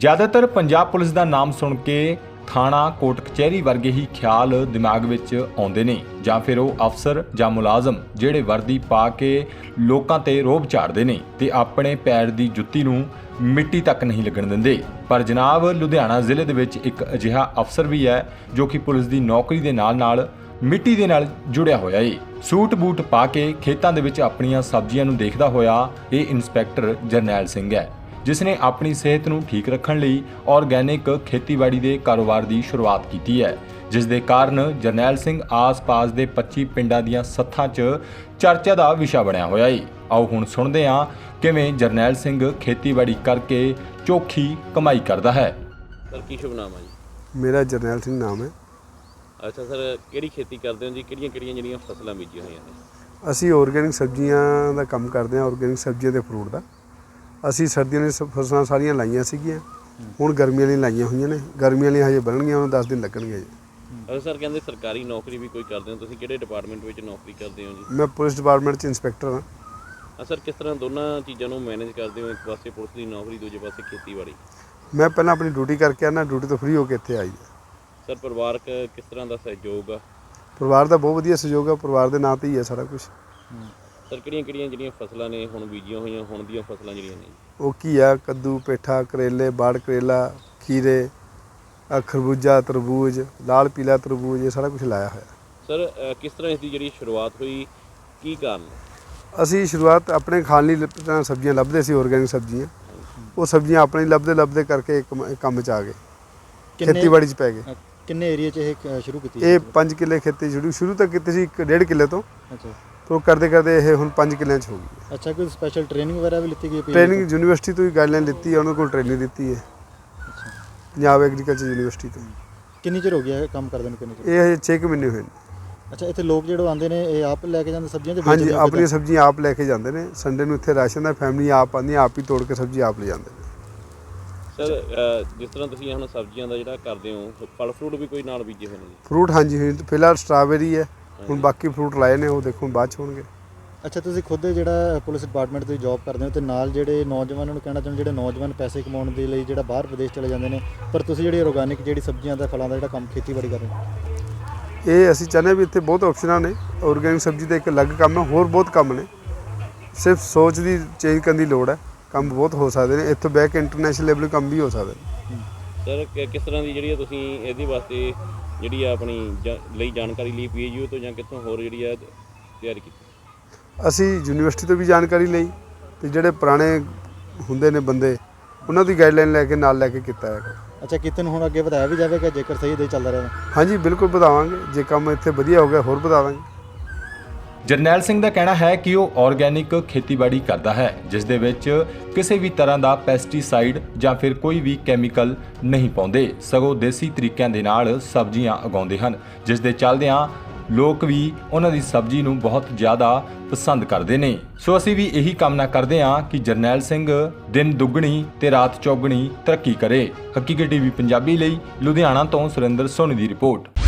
ਜ਼ਿਆਦਾਤਰ ਪੰਜਾਬ ਪੁਲਿਸ ਦਾ ਨਾਮ ਸੁਣ ਕੇ ਥਾਣਾ ਕੋਟ ਕਚਹਿਰੀ ਵਰਗੇ ਹੀ ਖਿਆਲ ਦਿਮਾਗ ਵਿੱਚ ਆਉਂਦੇ ਨੇ ਜਾਂ ਫਿਰ ਉਹ ਅਫਸਰ ਜਾਂ ਮੁਲਾਜ਼ਮ ਜਿਹੜੇ ਵਰਦੀ ਪਾ ਕੇ ਲੋਕਾਂ ਤੇ ਰੋਬ ਝਾੜਦੇ ਨੇ ਤੇ ਆਪਣੇ ਪੈਰ ਦੀ ਜੁੱਤੀ ਨੂੰ ਮਿੱਟੀ ਤੱਕ ਨਹੀਂ ਲੱਗਣ ਦਿੰਦੇ। ਪਰ ਜਨਾਬ, ਲੁਧਿਆਣਾ ਜ਼ਿਲ੍ਹੇ ਦੇ ਵਿੱਚ ਇੱਕ ਅਜਿਹਾ ਅਫਸਰ ਵੀ ਹੈ ਜੋ ਕਿ ਪੁਲਿਸ ਦੀ ਨੌਕਰੀ ਦੇ ਨਾਲ-ਨਾਲ ਮਿੱਟੀ ਦੇ ਨਾਲ ਜੁੜਿਆ ਹੋਇਆ ਏ। ਸੂਟ ਬੂਟ ਪਾ ਕੇ ਖੇਤਾਂ ਦੇ ਵਿੱਚ ਆਪਣੀਆਂ ਸਬਜ਼ੀਆਂ ਨੂੰ ਦੇਖਦਾ ਹੋਇਆ ਇਹ ਇੰਸਪੈਕਟਰ ਜਰਨੈਲ ਸਿੰਘ ਹੈ। ਜਿਸ ਨੇ ਆਪਣੀ ਸਿਹਤ ਨੂੰ ਠੀਕ ਰੱਖਣ ਲਈ ਆਰਗੈਨਿਕ ਖੇਤੀਬਾੜੀ ਦੇ ਕਾਰੋਬਾਰ ਦੀ ਸ਼ੁਰੂਆਤ ਕੀਤੀ ਹੈ ਜਿਸ ਦੇ ਕਾਰਨ ਜਰਨੈਲ ਸਿੰਘ ਆਸ-ਪਾਸ ਦੇ 25 ਪਿੰਡਾਂ ਦੀਆਂ ਸੱਥਾਂ 'ਚ ਚਰਚਾ ਦਾ ਵਿਸ਼ਾ ਬਣਿਆ ਹੋਇਆ ਏ। ਆਓ ਹੁਣ ਸੁਣਦੇ ਹਾਂ ਕਿਵੇਂ ਜਰਨੈਲ ਸਿੰਘ ਖੇਤੀਬਾੜੀ ਕਰਕੇ ਚੋਖੀ ਕਮਾਈ ਕਰਦਾ ਹੈ। ਸਰ ਕੀ ਸ਼ੁਭ ਨਾਮ ਹੈ ਜੀ? ਮੇਰਾ ਜਰਨੈਲ ਸਿੰਘ ਨਾਮ ਹੈ। ਅੱਛਾ ਸਰ ਕਿਹੜੀ ਖੇਤੀ ਕਰਦੇ ਹੋ ਜੀ? ਕਿਹੜੀਆਂ ਕਿਹੜੀਆਂ ਜਿਹੜੀਆਂ ਫਸਲਾਂ ਬੀਜੀਆਂ ਹੋਈਆਂ ਨੇ? ਅਸੀਂ ਆਰਗੈਨਿਕ ਸਬਜ਼ੀਆਂ ਦਾ ਕੰਮ ਕਰਦੇ ਹਾਂ ਆਰਗੈਨਿਕ ਸਬਜ਼ੀਆਂ ਤੇ ਫਰੂਟ ਦਾ। ਅਸੀਂ ਸਰਦੀਆਂ ਦੀਆਂ ਫਸਲਾਂ ਸਾਰੀਆਂ ਲਾਈਆਂ ਸੀਗੀਆਂ। ਹੁਣ ਗਰਮੀਆਂ ਲਈ ਲਾਈਆਂ ਹੋਈਆਂ ਨੇ। ਗਰਮੀਆਂ ਲਈ ਹਜੇ ਬਣਨਗੀਆਂ ਉਹਨਾਂ 10 ਦਿਨ ਲੱਗਣਗੇ ਜੀ ਅੱਛਾ ਸਰ ਕਹਿੰਦੇ ਸਰਕਾਰੀ ਨੌਕਰੀ ਵੀ ਕੋਈ ਕਰਦੇ ਹੋ ਤੁਸੀਂ ਕਿਹੜੇ ਡਿਪਾਰਟਮੈਂਟ ਵਿੱਚ ਨੌਕਰੀ ਕਰਦੇ ਹੋ ਜੀ? ਮੈਂ ਪੁਲਿਸ ਡਿਪਾਰਟਮੈਂਟ 'ਚ ਇੰਸਪੈਕਟਰ ਹਾਂ। ਸਰ ਕਿਸ ਤਰ੍ਹਾਂ ਦੋਨਾਂ ਚੀਜ਼ਾਂ ਨੂੰ ਮੈਨੇਜ ਕਰਦੇ ਹੋ? ਇੱਕ ਪਾਸੇ ਪੁਲਿਸ ਦੀ ਨੌਕਰੀ ਦੂਜੇ ਪਾਸੇ ਖੇਤੀਬਾੜੀ। ਮੈਂ ਪਹਿਲਾਂ ਆਪਣੀ ਡਿਊਟੀ ਕਰਕੇ ਆਣਾ ਡਿਊਟੀ ਤੋਂ ਫ੍ਰੀ ਹੋ ਕੇ ਇੱਥੇ ਆਈ ਹਾਂ। ਸਰ ਪਰਿਵਾਰਕ ਕਿਸ ਤਰ੍ਹਾਂ ਦਾ ਸਹਿਯੋਗ ਆ? ਪਰਿਵਾਰ ਦਾ ਬਹੁਤ ਵਧੀਆ ਸਹਿਯੋਗ ਹੈ ਪਰਿਵਾਰ ਦੇ ਨਾਂ ਤੇ ਹੀ ਹੈ ਸਾਰਾ ਕੁਝ ਸਰ ਕਿਹੜੀਆਂ ਕਿਹੜੀਆਂ ਜਿਹੜੀਆਂ ਫਸਲਾਂ ਨੇ ਹੁਣ ਬੀਜੀਆਂ ਹੋਈਆਂ ਹੁਣ ਦੀਆਂ ਫਸਲਾਂ ਜਿਹੜੀਆਂ ਨੇ? ਉਹ ਘੀਆ ਕੱਦੂ ਪੇਠਾ ਕਰੇਲੇ ਬਾੜ ਕਰੇਲਾ ਖੀਰੇ ਖਰਬੂਜਾ ਤਰਬੂਜ ਲਾਲ ਪੀਲਾ ਤਰਬੂਜ ਇਹ ਸਾਰਾ ਕੁਝ ਲਾਇਆ ਹੋਇਆ। ਸਰ ਕਿਸ ਤਰ੍ਹਾਂ ਇਸ ਦੀ ਜਿਹੜੀ ਸ਼ੁਰੂਆਤ ਹੋਈ? ਕੀ ਕਾਰਨ? ਅਸੀਂ ਸ਼ੁਰੂਆਤ ਆਪਣੇ ਖਾਣ ਲਈ ਲ- ਤਾਂ ਸਬਜ਼ੀਆਂ ਲੱਭਦੇ ਸੀ ਆਰਗੈਨਿਕ ਸਬਜ਼ੀਆਂ। ਉਹ ਸਬਜ਼ੀਆਂ ਆਪਣੇ ਲੱਭਦੇ ਲੱਭਦੇ ਕਰਕੇ ਇੱਕ ਮ- ਕੰਮ 'ਚ ਆ ਗਏ। ਖੇਤੀਬਾੜੀ 'ਚ ਪੈ ਗਏ। ਅ, ਕਿੰਨੇ ਏਰੀਆ 'ਚ ਇਹ ਸ਼ੁਰੂ ਕੀਤੀ ਇਹ 5 ਕਿੱਲੇ ਖੇਤੀ ਸ਼ੁਰੂ ਸ਼ੁਰੂ ਤਾਂ ਕੀਤੀ ਸੀ 1.5 ਕਿੱਲੇ ਤੋਂ। ਅੱਛਾ। ਤੋਂ ਕਰਦੇ ਕਰਦੇ ਇਹ ਹੁਣ 5 ਕਿੱਲਿਆਂ 'ਚ ਹੋ ਗਈ ਅੱਛਾ ਕੋਈ ਸਪੈਸ਼ਲ ਟ੍ਰੇਨਿੰਗ ਵਗੈਰਾ ਵੀ ਲਿੱਤੀ ਗਈ ਹੈ ਟ੍ਰੇਨਿੰਗ ਯੂਨੀਵਰਸਿਟੀ ਤੋਂ ਹੀ ਗਾਈਡਲਾਈਨ ਲਿੱਤੀ ਹੈ ਉਹਨਾਂ ਕੋਲ ਟ੍ਰੇਨਿੰਗ ਦਿੱਤੀ ਹੈ। ਅੱਛਾ। ਪੰਜਾਬ ਐਗਰੀਕਲਚਰ ਯੂਨੀਵਰਸਿਟੀ ਤੋਂ ਕਿੰਨੀ ਚਿਰ ਹੋ ਗਿਆ ਇਹ ਕੰਮ ਕਰਦੇ ਨੂੰ ਕਿੰਨੀ ਚਿਰ? ਇਹ ਹਜੇ 6 ਮਹੀਨੇ ਹੋਏ ਨੇ। ਅੱਛਾ ਇੱਥੇ ਲੋਕ ਜਿਹੜੇ ਆਉਂਦੇ ਨੇ ਇਹ ਆਪ ਲੈ ਕੇ ਜਾਂਦੇ ਸਬਜ਼ੀਆਂ ਤੇ ਹਾਂਜੀ ਆ ਆਪਣੀਆਂ ਸਬਜ਼ੀਆਂ ਆਪ ਲੈ ਕੇ ਜਾਂਦੇ ਨੇ। ਸੰਡੇ ਨੂੰ ਇੱਥੇ ਰਾਸ਼ਨ ਦਾ ਫੈਮਿਲੀ ਆਪ ਆਉਂਦੀ ਆਪ ਹੀ ਤੋੜ ਕੇ ਸਬਜ਼ੀ ਆਪ ਲੈ ਜਾਂਦੇ ਨੇ। ਸਰ ਜਿਸ ਤਰ੍ਹਾਂ ਤੁਸੀਂ ਹੁਣ ਸਬਜ਼ੀਆਂ ਦਾ ਜਿਹੜਾ ਕਰਦੇ ਹੋ ਫਲ ਫਰੂਟ ਵੀ ਕੋਈ ਨਾਲ ਬੀਜੇ ਹੋਏ ਨੇ? ਜੀ ਫਰੂਟ ਹਾਂਜੀ ਹੁਣ ਫਿਲਹਾਲ ਸਟ੍ਰਾਬੇਰੀ ਹੈ। ਹੁਣ ਬਾਕੀ ਫਰੂਟ ਲਾਏ ਨੇ ਉਹ ਦੇਖੋ ਬਾਅਦ ਚ ਹੋਣਗੇ। ਅੱਛਾ ਤੁਸੀਂ ਖੁਦ ਜਿਹੜਾ ਪੁਲਿਸ ਡਿਪਾਰਟਮੈਂਟ ਤੇ ਜੌਬ ਕਰਦੇ ਹੋ ਤੇ ਨਾਲ ਜਿਹੜੇ ਨੌਜਵਾਨਾਂ ਨੂੰ ਕਹਿਣਾ ਚਾਹੁੰਦੇ ਜਿਹੜੇ ਨੌਜਵਾਨ ਪੈਸੇ ਕਮਾਉਣ ਦੇ ਲਈ ਜਿਹੜਾ ਬਾਹਰ ਵਿਦੇਸ਼ ਚਲੇ ਜਾਂਦੇ ਨੇ ਪਰ ਤੁਸੀਂ ਜਿਹੜੀ ਆਰਗੈਨਿਕ ਜਿਹੜੀ ਸਬਜ਼ੀਆਂ ਦਾ ਫਲਾਂ ਦਾ ਜਿਹੜਾ ਕੰਮ ਖੇਤੀਬਾੜੀ ਕਰ ਰਹੇ ਹੋ? ਇਹ ਅਸੀਂ ਚਾਹੁੰਦੇ ਹਾਂ ਵੀ ਇੱਥੇ ਬਹੁਤ ਆਪਸ਼ਨਾਂ ਨੇ। ਆਰਗੈਨਿਕ ਸਬਜ਼ੀ ਦਾ ਇੱਕ ਅਲੱਗ ਕੰਮ ਹੈ ਹੋਰ ਬਹੁਤ ਕੰਮ ਨੇ। ਸਿਰਫ ਸੋਚ ਦੀ ਚੇਂਜ ਕਰਨ ਦੀ ਲੋੜ ਹੈ ਕੰਮ ਬਹੁਤ ਹੋ ਸਕਦੇ ਨੇ। ਇੱਥੋਂ ਬਹਿ ਕੇ ਇੰਟਰਨੈਸ਼ਨਲ ਲੈਵਲ ਕੰਮ ਵੀ ਹੋ ਸਕਦੇ ਨੇ। ਸਰ ਕਿਸ ਤਰ੍ਹਾਂ ਦੀ ਜਿਹੜੀ ਆ ਤੁਸੀਂ ਇਹਦੇ ਵਾਸਤੇ ਜਿਹੜੀ ਆ ਆਪਣੀ ਜਾ- ਲਈ ਜਾਣਕਾਰੀ ਲਈ ਪੀਏਯੂ ਤੋਂ ਜਾਂ ਕਿੱਥੋਂ ਹੋਰ ਜਿਹੜੀ ਆ ਤਿਆਰੀ ਕੀਤੀ? ਅਸੀਂ ਯੂਨੀਵਰਸਿਟੀ ਤੋਂ ਵੀ ਜਾਣਕਾਰੀ ਲਈ ਤੇ ਜਿਹੜੇ ਪੁਰਾਣੇ ਹੁੰਦੇ ਨੇ ਬੰਦੇ ਉਹਨਾਂ ਦੀ ਗਾਈਡਲਾਈਨ ਲੈ ਕੇ ਨਾਲ ਲੈ ਕੇ ਕੀਤਾ ਹੈ ਅੱਛਾ ਕਿਤੇ ਨੂੰ ਹੁਣ ਅੱਗੇ ਵਧਾਇਆ ਵੀ ਜਾਵੇਗਾ ਜੇਕਰ ਸਹੀ ਦੇ ਚੱਲਦਾ ਰਿਹਾ ਹਾਂਜੀ ਬਿਲਕੁਲ ਵਧਾਵਾਂਗੇ। ਜੇ ਕੰਮ ਇੱਥੇ ਵਧੀਆ ਹੋ ਗਿਆ ਹੋਰ ਵਧਾਵਾਂਗੇ। ਜਰਨੈਲ ਸਿੰਘ ਦਾ ਕਹਿਣਾ ਹੈ ਕਿ ਉਹ ਆਰਗੈਨਿਕ ਖੇਤੀਬਾੜੀ ਕਰਦਾ ਹੈ, ਜਿਸ ਦੇ ਵਿੱਚ ਕਿਸੇ ਵੀ ਤਰ੍ਹਾਂ ਦਾ ਪੈਸਟੀਸਾਈਡ ਜਾਂ ਫਿਰ ਕੋਈ ਵੀ ਕੈਮੀਕਲ ਨਹੀਂ ਪਾਉਂਦੇ। ਸਗੋਂ ਦੇਸੀ ਤਰੀਕਿਆਂ ਦੇ ਨਾਲ ਸਬਜ਼ੀਆਂ ਉਗਾਉਂਦੇ ਹਨ, ਜਿਸ ਦੇ ਚੱਲਦਿਆਂ ਲੋਕ ਵੀ ਉਹਨਾਂ ਦੀ ਸਬਜ਼ੀ ਨੂੰ ਬਹੁਤ ਜ਼ਿਆਦਾ ਪਸੰਦ ਕਰਦੇ ਨੇ। ਸੋ ਅਸੀਂ ਵੀ ਇਹੀ ਕਾਮਨਾ ਕਰਦੇ ਹਾਂ ਕਿ ਜਰਨੈਲ ਸਿੰਘ ਦਿਨ ਦੁੱਗਣੀ ਤੇ ਰਾਤ ਚੌਗਣੀ ਤਰੱਕੀ ਕਰੇ। ਹਕੀਕਤ ਟੀਵੀ ਪੰਜਾਬੀ ਲਈ ਲੁਧਿਆਣਾ ਤੋਂ ਸੁਰਿੰਦਰ ਸੋਨੀ ਦੀ ਰਿਪੋਰਟ।